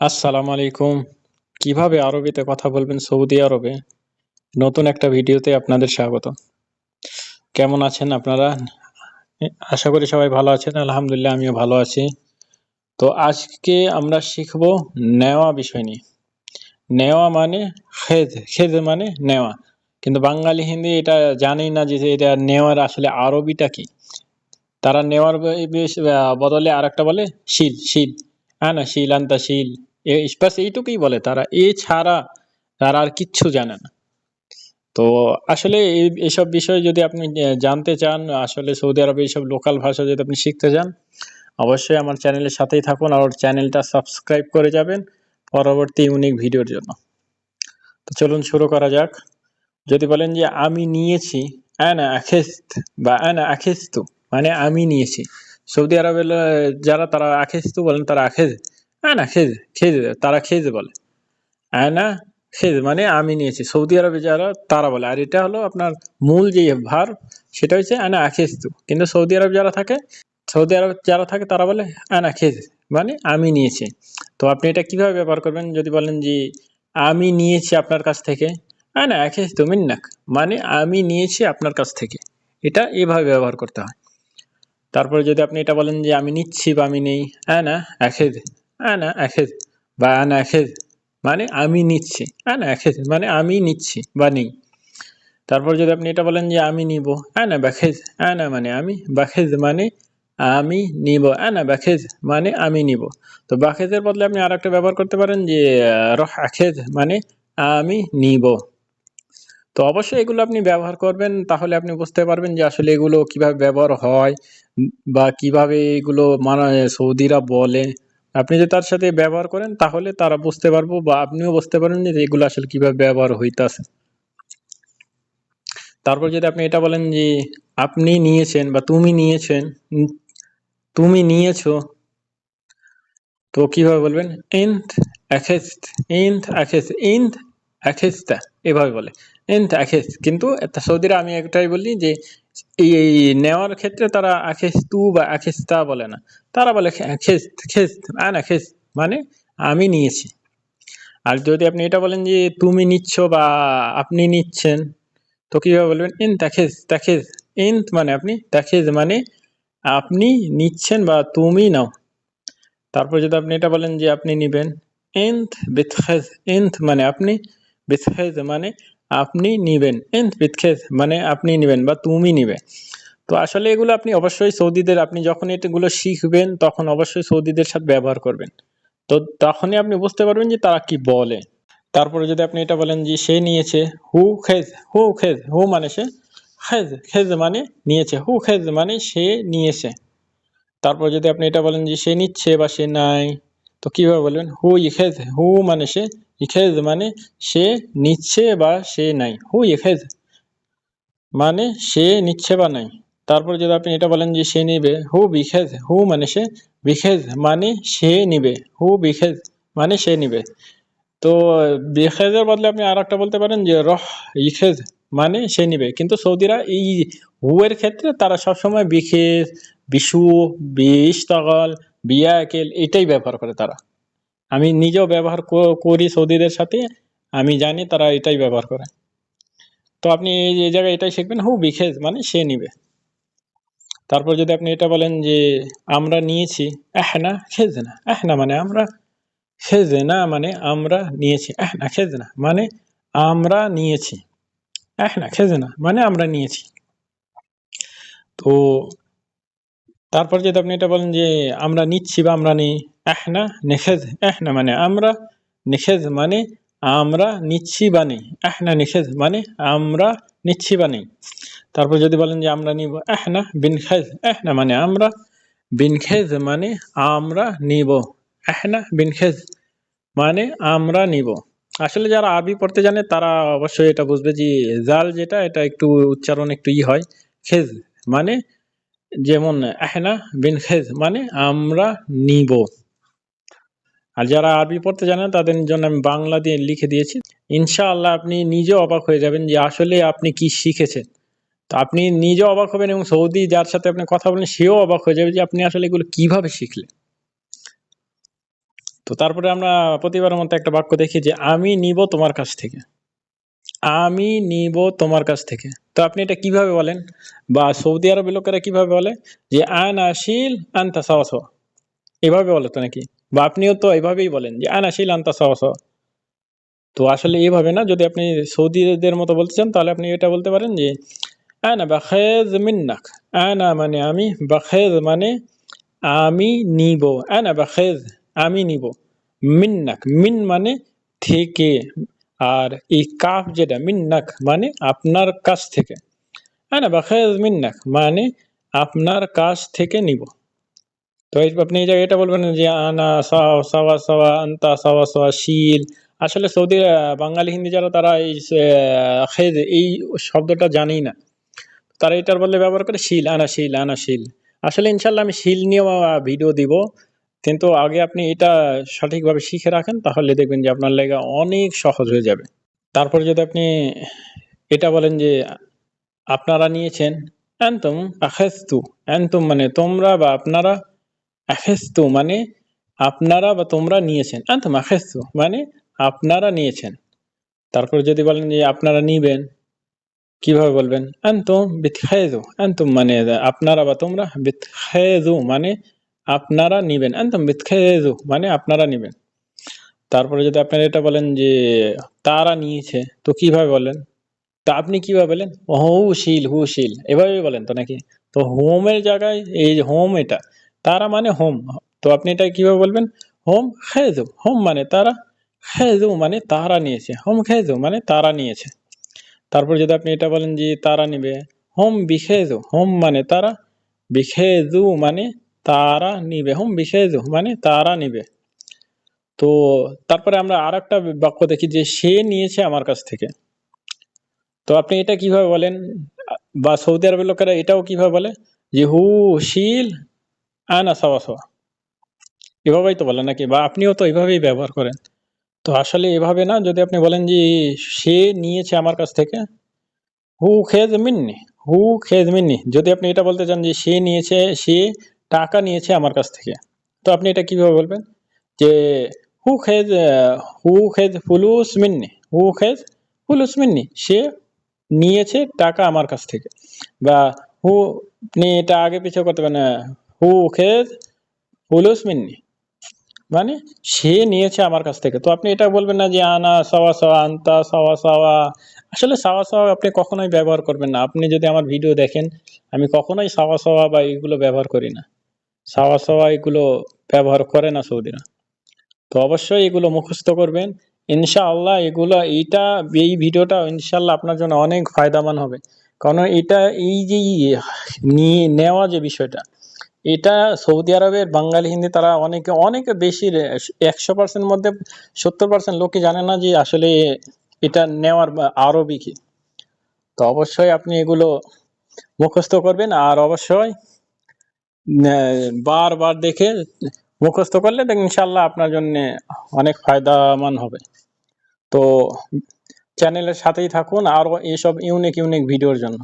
আসসালামু আলাইকুম কীভাবে আরবিতে কথা বলবেন সৌদি আরবে? নতুন একটা ভিডিওতে আপনাদের স্বাগত। কেমন আছেন আপনারা? আশা করি সবাই ভালো আছেন, আলহামদুলিল্লাহ আমিও ভালো আছি। তো আজকে আমরা শিখব নেওয়া বিষয় নিয়ে। নেওয়া মানে খেদ খেদ মানে নেওয়া। কিন্তু বাঙালি হিন্দি এটা জানেই না যে এটা নেওয়ার আসলে আরবিটা কি। তারা নেওয়ার বদলে আর একটা বলে শিল শিল। হ্যাঁ না? শিল, আন্তা শিল। বাস এইটুকুই বলে, তারা এছাড়া তারা আর কিচ্ছু জানে না। তো আসলে এই, এসব বিষয় যদি আপনি জানতে চান, আসলে সৌদি আরবে এইসব লোকাল ভাষা যদি আপনি শিখতে চান, অবশ্যই আমার চ্যানেলের সাথেই থাকুন আর চ্যানেলটা সাবস্ক্রাইব করে যাবেন পরবর্তী ইউনিক ভিডিওর জন্য। তো চলুন শুরু করা যাক। যদি বলেন যে আমি নিয়েছি, আনা আখেস্ত বা আনা আখেস্তু মানে আমি নিয়েছি। সৌদি আরবের যারা তারা আখেস্তু বলেন তারা আখেজ আনা খেজ খেজ তারা খেজ বলে। আনা খেজ মানে আমি নিয়েছি। সৌদি আরবে যারা, তারা বলে। আর এটা হলো আপনার মূল যে ভার, সেটা হচ্ছে আনা আখেস্তু কিন্তু সৌদি আরব যারা থাকে, সৌদি আরব যারা থাকে, তারা বলে আনা খেজ মানে আমি নিয়েছি। তো আপনি এটা কীভাবে ব্যবহার করবেন? যদি বলেন যে, আমি নিয়েছি আপনার কাছ থেকে। আনা আখেস্তু মিন্নাক। মানে আমি নিয়েছি আপনার কাছ থেকে। এটা এভাবে ব্যবহার করতে হয়। তারপরে যদি আপনি এটা বলেন যে, আমি নিচ্ছি বা আমি নেই। আনা আখেজ আনা আখেজ বা আনা আখেজ মানে আমি নিচ্ছি। আনা আখেজ মানে আমি নিচ্ছি, বা নেই। তারপর যদি আপনি এটা বলেন যে আমি নিব, আনা বাখেজ, আনা মানে আমি, বাখেজ মানে আমি নিব, আনা বাখেজ মানে আমি নিব। তো বাখেজের বদলে আপনি আর একটা ব্যবহার করতে পারেন যে, রহ আখেজ মানে আমি নিব। তো অবশ্যই এগুলো আপনি ব্যবহার করবেন, তাহলে আপনি বুঝতে পারবেন যে আসলে এগুলো কীভাবে ব্যবহার হয়, বা কীভাবে এগুলো মানে সৌদিরা বলে আপনি যদি তার সাথে ব্যবহার করেন, তাহলে তারা বুঝতে পারব বা আপনিও বুঝতে পারেন যে এগুলো আসলে কীভাবে ব্যবহার হইতাছে। তারপর যদি আপনি এটা বলেন যে আপনি নিয়েছেন বা তুমি নিয়েছেন তুমি নিয়েছো, তো কীভাবে বলবেন? ইন্থ অ্যাখেস্ট ইন্থ অ্যাখেস্ট ইন্থ অ্যাখেস্তা এভাবে বলে। ইন্থ অ্যাখেস্ট কিন্তু সৌদিরা আমি একটাই বলি যে, এই নেওয়ার ক্ষেত্রে তারা আখেস্তু বা আখেস্তা বলে না। তারা বলে খেস খেস্ত আন খেস মানে আমি নিয়েছি। আর যদি আপনি এটা বলেন যে, তুমি নিচ্ছ বা আপনি নিচ্ছেন তো কীভাবে বলবেন? ইন তাখেজ তাখেজ ইন্ত মানে আপনি তাখেজ মানে আপনি নিচ্ছেন বা তুমি নাও। তারপর যদি আপনি এটা বলেন যে, আপনি নিবেন ইন্ত বিতখেজ ইন্ত মানে আপনি বিতখেজ মানে আপনি নিবেন। ইন্ত বিতখেজ মানে আপনি নিবেন বা তুমি নিবে। তো আসলে এগুলো আপনি অবশ্যই সৌদিদের, আপনি যখন এগুলো শিখবেন, তখন অবশ্যই সৌদিদের সাথে ব্যবহার করবেন। তো তখনই আপনি বুঝতে পারবেন যে তারা কি বলে। তারপরে যদি আপনি এটা বলেন যে সে নিয়েছে হু খেজ হু খেজ হু মানে সে? খেজ খেজ মানে নিয়েছে। হু খেজ মানে সে নিয়েছে। তারপর যদি আপনি এটা বলেন যে সে নিচ্ছে বা সে নাই, তো কীভাবে বলবেন? হু ইখেজ হু মানে সে? ইখেজ মানে সে নিচ্ছে বা সে নাই। হু ইখেজ মানে সে নিচ্ছে বা নাই। তারপর যদি আপনি এটা বলেন যে সে নিবে, হু বিখেজ হু মানে সে বিখেজ মানে সে নিবে। হু বিখেজ মানে সে নিবে। তো বিখেজের বদলে আপনি আর একটা বলতে পারেন যে রহ ইখেজ মানে সে নিবে। কিন্তু সৌদিরা এই হু এর ক্ষেত্রে তারা সবসময় বিখেজ বিশু বিশতগল বিয়াকেল এটাই ব্যবহার করে তারা। আমি নিজেও ব্যবহার করি সৌদিদের সাথে, আমি জানি তারা এটাই ব্যবহার করে। তো আপনি এই জায়গায় এটাই শিখবেন, হু বিখেজ মানে সে নিবে। তারপর যদি আপনি এটা বলেন যে, আমরা নিয়েছি, এহনা খেজ না এহনা মানে আমরা খেজ না মানে আমরা নিয়েছি। এহনা খেজ না মানে আমরা নিয়েছি। এহনা খেজ না মানে আমরা নিয়েছি। তো তারপর যদি আপনি এটা বলেন যে, আমরা নিচ্ছি বা আমরা নেই এহনা নেখেজ এহনা মানে আমরা নিখেজ মানে আমরা নিচ্ছি বা নেই এহনা নিখেজ মানে আমরা নিচ্ছি বা নেই তারপর যদি বলেন যে আমরা নিব এহনা বিনখেজ এহনা মানে আমরা বিনখেজ মানে আমরা নিব এহনা বিনখেজ মানে আমরা নিব আসলে যারা আরবি পড়তে জানে তারা অবশ্যই এটা বুঝবে যে জাল যেটা, এটা একটু উচ্চারণ একটু ই হয়। খেজ মানে যেমন এহনা বিন খেজ মানে আমরা নিব আর যারা আরবি পড়তে জানে না, তাদের জন্য আমি বাংলা দিয়ে লিখে দিয়েছি। ইনশাআল্লাহ আপনি নিজে অবাক হয়ে যাবেন যে আসলে আপনি কি শিখেছেন। তো আপনি নিজে অবাক হবেন এবং সৌদি যার সাথে আপনি কথা বলেন সেও অবাক হয়ে যাবে যে আপনি আসলে এগুলো কীভাবে শিখলেন। তো তারপরে আমরা প্রতিবারের মতো একটা বাক্য দেখি যে আমি নিব তোমার কাছ থেকে। আমি নিব তোমার কাছ থেকে। তো আপনি এটা কীভাবে বলেন? বা সৌদি আরবের লোকেরা কীভাবে বলে? যে আন আসিল আনতা সাওয়া সাওয়া এভাবে বলে তো নাকি? বা আপনিও তো এভাবেই বলেন যে, আন আনতা সাওয়া সাওয়া তো আসলে এইভাবে না, যদি আপনি সৌদিদের মতো বলতে চান, তাহলে আপনি এটা বলতে পারেন যে, আনা বাখেজ মিন্নাক। আনা মানে আমি, বাখেজ মানে আমি নিব। আনা বাখেজ আমি নিব। মিন্নাক। মিন মানে থেকে। আর এই কাফ যেটা, মিন্নাক মানে আপনার কাছ থেকে। আনা বাখেজ মিন্নাক মানে আপনার কাছ থেকে নিব। তো এই আপনি এই জায়গায় এটা বলবেন যে আনা সাওয়া সাওয়া সাওয়া, আন্তা, সাওয়া সাওয়া, শিল। আসলে সৌদি বাঙালি হিন্দি যারা, তারা এই খেজ এই শব্দটা জানেই না। তারা এটার বদলে ব্যবহার করে শিল, আনা শিল আনা শিল। আসলে ইনশাল্লাহ আমি শিল নিয়েও ভিডিও দিব। কিন্তু আগে আপনি এটা সঠিকভাবে শিখে রাখেন, তাহলে দেখবেন যে আপনার লেগা অনেক সহজ হয়ে যাবে। তারপরে যদি আপনি এটা বলেন যে আপনারা নিয়েছেন অ্যান্তুম আখেস্তু অ্যান্তুম মানে তোমরা বা আপনারা। আখেস্তু মানে আপনারা বা তোমরা নিয়েছেন অ্যান্তুম আখেস্তু মানে আপনারা নিয়েছেন তারপর যদি বলেন যে আপনারা নিবেন কীভাবে বলবেন আন্তুম বিতখায়জু আন্তুম মানে আপনারা বা তোমরা বিতখায়জু মানে আপনারা নিবেন আন্তুম বিতখায়জু মানে আপনারা নিবেন তারপরে যদি আপনারা এটা বলেন যে তারা নিয়েছে তো কীভাবে বলেন তা আপনি কীভাবে বলেন হুশীল হুশীল এভাবেই বলেন তো নাকি তো হোমের জায়গায় এই হোম এটা. তারা মানে হোম। তো আপনি এটা কীভাবে বলবেন? হোম খেজু। হোম মানে তারা, খেজু মানে তারা নিয়েছে। হোম খেজু মানে তারা নিয়েছে। তারপর যদি আপনি এটা বলেন যে তারা নিবে, হোম বিখেজু। হোম মানে তারা, বিখেজু মানে তারা নিবে। হোম বিখেজু মানে তারা নিবে। তো তারপরে আমরা আর একটা বাক্য দেখি যে সে নিয়েছে আমার কাছ থেকে। তো আপনি এটা কীভাবে বলেন? বা সৌদি আরবের লোকেরা এটাও কীভাবে বলে? যে হু, শিল আনা সাওয়া সাওয়া। এভাবেই তো বলেন নাকি? বা আপনিও তো এভাবেই ব্যবহার করেন। তো আসলে এভাবে না, যদি আপনি বলেন যে, সে নিয়েছে আমার কাছ থেকে, হু খেজ মিন্নি, হু খেজ মিন্নি। যদি আপনি এটা বলতে চান যে, সে নিয়েছে, সে টাকা নিয়েছে আমার কাছ থেকে, তো আপনি এটা কীভাবে বলবেন? যে, হু খেজ হু খেজ ফুলুস মিন্নি, হু খেজ ফুলুস মিন্নি, সে নিয়েছে টাকা আমার কাছ থেকে। বা, হু, আপনি এটা আগে পিছিয়ে করতে পারেন হু খেজ ফুলুস মিন্নি। মানে সে নিয়েছে আমার কাছ থেকে। তো আপনি এটা বলবেন না যে আনা সাওয়া সাওয়া, আন্তা, সাওয়া সাওয়া। আসলে সাওয়া সাওয়া আপনি কখনোই ব্যবহার করবেন না। আপনি যদি আমার ভিডিও দেখেন, আমি কখনোই সাওয়া সাওয়া বা এগুলো ব্যবহার করি না। সাওয়া সাওয়া এগুলো ব্যবহার করে না সৌদিরা। তো অবশ্যই এগুলো মুখস্থ করবেন। ইনশাআল্লাহ এগুলো, এইটা, এই ভিডিওটা ইনশাআল্লাহ আপনার জন্য অনেক ফায়দামান হবে। কারণ এটা এই যে নিয়ে নেওয়া যে বিষয়টা এটা সৌদি আরবের বাঙালি হিন্দি তারা অনেকে অনেকে বেশি একশো পার্সেন্ট মধ্যে সত্তর পার্সেন্ট লোকই জানে না যে আসলে এটা নেওয়ার আরবি কি। তো অবশ্যই আপনি এগুলো মুখস্থ করবেন আর অবশ্যই বারবার দেখে মুখস্থ করলে দেখবেন ইনশাল্লাহ আপনার জন্য অনেক ফায়দামান হবে। তো চ্যানেলের সাথেই থাকুন আরও এইসব ইউনিক ইউনিক ভিডিওর জন্য।